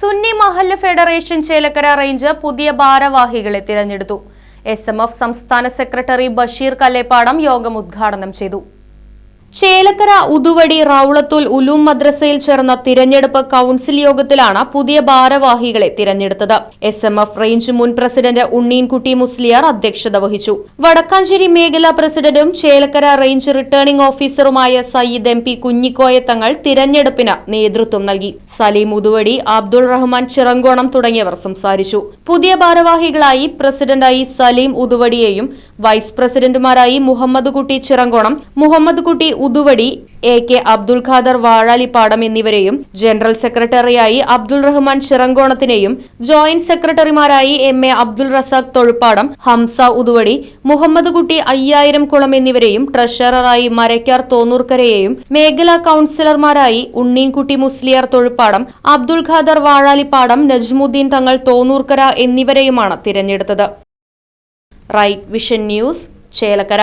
Sunni മഹല്ല് federation Chelakkara range പുതിയ ഭാരവാഹികളെ തിരഞ്ഞെടുത്തു. എസ് സംസ്ഥാന സെക്രട്ടറി ബഷീർ കല്ലേപ്പാടം യോഗം ഉദ്ഘാടനം ചെയ്തു. ചേലക്കര ഉതുവടി റൌളത്തുൽ ഉലൂം മദ്രസയിൽ ചേർന്ന തിരഞ്ഞെടുപ്പ് കൌൺസിൽ യോഗത്തിലാണ് പുതിയ ഭാരവാഹികളെ തിരഞ്ഞെടുത്തത്. എസ് എം എഫ് റേഞ്ച് മുൻ പ്രസിഡന്റ് ഉണ്ണീൻകുട്ടി മുസ്ലിയാർ അധ്യക്ഷത വഹിച്ചു. വടക്കാഞ്ചേരി മേഖലാ പ്രസിഡന്റും ചേലക്കര റേഞ്ച് റിട്ടേണിംഗ് ഓഫീസറുമായ സയ്യിദ് എം പി കുഞ്ഞിക്കോയ തങ്ങൾ തിരഞ്ഞെടുപ്പിന് നേതൃത്വം നൽകി. സലീം ഉതുവടി അബ്ദുൾ റഹ്മാൻ ചിറങ്കോണം തുടങ്ങിയവർ സംസാരിച്ചു. പുതിയ ഭാരവാഹികളായി പ്രസിഡന്റായി സലീം ഉതുവടിയെയും വൈസ് പ്രസിഡന്റുമാരായി മുഹമ്മദ് കുട്ടി ചിറങ്കോണം മുഹമ്മദ് കുട്ടി ഉതുവടി എ കെ അബ്ദുൾ ഖാദർ വാഴാലിപ്പാടം എന്നിവരെയും ജനറൽ സെക്രട്ടറിയായി അബ്ദുൾ റഹ്മാൻ ചിറങ്കോണത്തിനെയും ജോയിന്റ് സെക്രട്ടറിമാരായി എം എ അബ്ദുൾ റസാഖ് തൊഴുപ്പാടം ഹംസ ഉതുവടി മുഹമ്മദ് കുട്ടി അയ്യായിരം കുളം എന്നിവരെയും ട്രഷററായി മരക്കാർ തോന്നൂർക്കരയെയും മേഖലാ കൌൺസിലർമാരായി ഉണ്ണീൻകുട്ടി മുസ്ലിയാർ തൊഴുപ്പാടം അബ്ദുൾ ഖാദർ വാഴാലിപ്പാടം നജ്മുദ്ദീൻ തങ്ങൾ തോന്നൂർക്കര എന്നിവരെയുമാണ് തിരഞ്ഞെടുത്തത്. Right Vision News Chelakkara.